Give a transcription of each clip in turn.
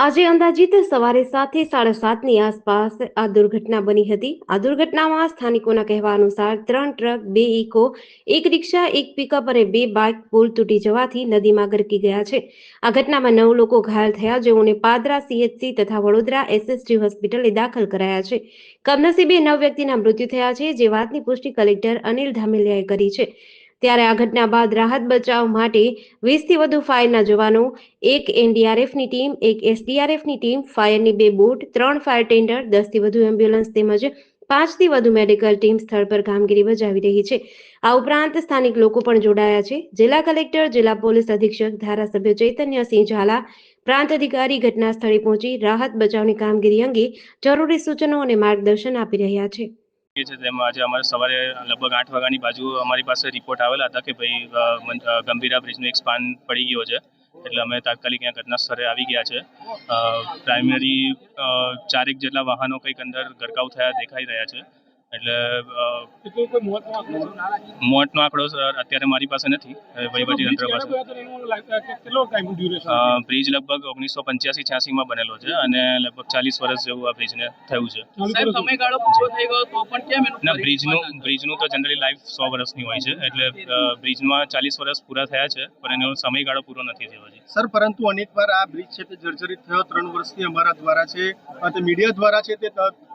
આજે અંદાજિત સવારે સાતથી સાડા સાતની આસપાસ આ દુર્ઘટના બની હતી. આ દુર્ઘટનામાં સ્થાનિકોના કહેવા અનુસાર ત્રણ ટ્રક, બે ઇકો, એક રિક્ષા, એક પિકઅપ અને બે બાઇક પુલ તૂટી જવાથી નદીમાં ગરકી ગયા છે. આ ઘટનામાં નવ લોકો ઘાયલ થયા, જેઓને પાદરા સીએચસી તથા વડોદરા એસએસટી હોસ્પિટલે દાખલ કરાયા છે. કમનસીબે નવ વ્યક્તિના મૃત્યુ થયા છે, જે વાતની પુષ્ટિ કલેક્ટર અનિલ ધામેલિયાએ કરી છે. ત્યારે આ ઘટના બાદ રાહત બચાવ માટે વીસથી વધુ ફાયરના જવાનો, એક એનડીઆરએફની ટીમ, એક એસડીઆરએફની ટીમ, ફાયરની બે બોટ, ત્રણ ફાયર ટેન્ડર દસથી વધુ એમ્બ્યુલન્સ તેમજ પાંચથી વધુ મેડિકલ ટીમ સ્થળ પર કામગીરી બજાવી રહી છે. આ ઉપરાંત સ્થાનિક લોકો પણ જોડાયા છે. જિલ્લા કલેક્ટર, જિલ્લા પોલીસ અધિક્ષક, ધારાસભ્ય ચૈતન્યસિંહ ઝાલા, પ્રાંત અધિકારી ઘટના સ્થળે પહોંચી રાહત બચાવની કામગીરી અંગે જરૂરી સૂચનો અને માર્ગદર્શન આપી રહ્યા છે. એ છે તેમાં આજે અમારે સવારે લગભગ આઠ વાગ્યાની બાજુ અમારી પાસે રિપોર્ટ આવેલા હતા કે ભાઈ ગંભીરા બ્રિજનો એક સ્પાન પડી ગયો છે. એટલે અમે તાત્કાલિક ત્યાં ઘટના સ્થળે આવી ગયા છે. પ્રાઇમરી ચારેક જેટલા વાહનો કંઈક અંદર ગરકાવ થયા દેખાઈ રહ્યા છે. એટલે મોટનો આંકડો? સર અત્યારે મારી પાસે નથી. વહીવટી તંત્ર પાસે. બ્રિજ લગભગ ઓગણીસો પંચ્યાસી છ્યાસીમાં બનેલો છે અને લગભગ ચાલીસ વર્ષ જેવું આ બ્રિજને થયું છે. સાહેબ સમયગાળો પૂરો થઈ ગયો તો પણ કેમ એનું ના બ્રિજનું બ્રિજનું તો જનરલી લાઈફ સો વર્ષની હોય છે. એટલે બ્રિજમાં ચાલીસ વર્ષ પૂરા થયા છે પણ એનો સમયગાળો પૂરો નથી થયો છે સર પરંતુ અનેકવાર આ બ્રિજ છે તે જર્જરિત થયો. ત્રણ વર્ષથી અમારા દ્વારા છે મીડિયા દ્વારા છે તે ત-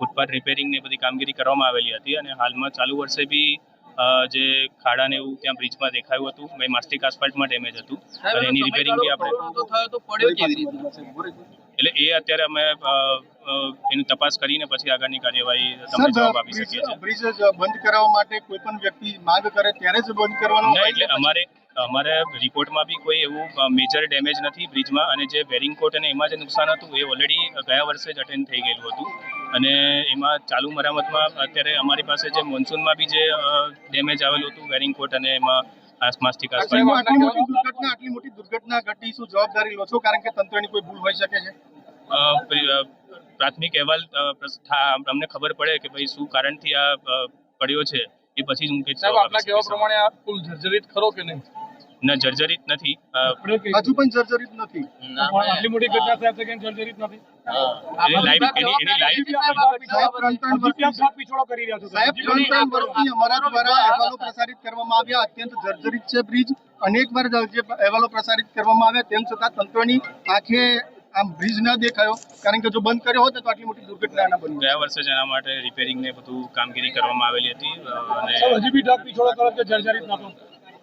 ફૂટપાથ રિપેરિંગ ને બધી કામગીરી કરવામાં આવેલી હતી અને હાલમાં ચાલુ વર્ષે બી જે ખાડા ને એવું ત્યાં બ્રિજમાં દેખાયું હતું ભાઈ માસ્ટિક આસફાલ્ટમાં ડેમેજ હતું. અને એની રિપેરિંગ બી આપણે સમયગાળો પૂરો તો થયો તો પડ્યો કેવી રીતે? એટલે એ અત્યારે અમે એની તપાસ કરીને પછી આગળની કાર્યવાહી તમને જવાબ આપી શકીએ છીએ. બ્રિજ બંધ કરાવવા માટે કોઈ પણ વ્યક્તિ માંગ કરે ત્યારે જ બંધ કરવાનો એટલે અમારે અમારે રિપોર્ટમાં બી કોઈ એવું મેજર ડેમેજ નથી બ્રિજમાં અને જે વેરિંગ કોટ અને એમાં જે નુકસાન હતું એ ઓલરેડી ગયા વર્ષે જ અટેન્ડ થઈ ગયેલું હતું. અને એમાં ચાલુ મરામતમાં અત્યારે અમારી પાસે જે મોન્સૂનમાં બી જે ડેમેજ આવેલું હતું વેરિંગ કોટ અને એમાં આસમાસ્ટિક આટલી આટલી મોટી દુર્ઘટના આટલી મોટી દુર્ઘટના ઘટી શું જવાબદારી લો છો? કારણ કે તંત્રની કોઈ ભૂલ હોઈ શકે છે? પ્રાથમિક અહેવાલ થા- અમને ખબર પડે કે ભાઈ શું કારણથી આ પડ્યો છે એ પછી જ હું કંઈક સાહેબ આપના કહેવા. પ્રમાણે આ પુલ જર્જરિત ખરો કે નહીં? ના જર્જરિત નથી. હજુ પણ જર્જરિત નથી. આટલી મોટી ઘટના સાહેબ છે કે જર્જરિત નથી? એની લાઈફ એની એની લાઈફ સાહેબ ત્રણ ત્રણ વર્ષથી સાહેબ. ત્રણ ત્રણ વર્ષથી અમારા દ્વારા અહેવાલો પ્રસારિત કરવામાં આવ્યા. અત્યંત જર્જરિત છે બ્રિજ. અનેકવાર જે અહેવાલો પ્રસારિત કરવામાં આવ્યા. તેમ છતાં તંત્રની આંખે આમ બ્રિજ ના દેખાયો. કારણ કે જો બંધ કર્યો હોત તો આટલી મોટી દુર્ઘટના ના બની ગયા વર્ષે જેના એના માટે રિપેરિંગ ને બધું કામગીરી કરવામાં આવેલી હતી અને હજી બી ઢાક પીછોડો કરો કે જર્જરિત નતો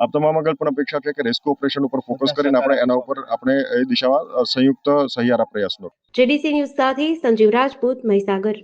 આપ તમામ આગળ પણ અપેક્ષા છે કે રેસ્ક્યુ ઓપરેશન ઉપર ફોકસ કરીને આપણે એના ઉપર આપણે એ દિશામાં સંયુક્ત સહિયારા પ્રયાસનો જેડીસી ન્યૂઝ સાથે સંજીવ રાજપૂત મહીસાગર.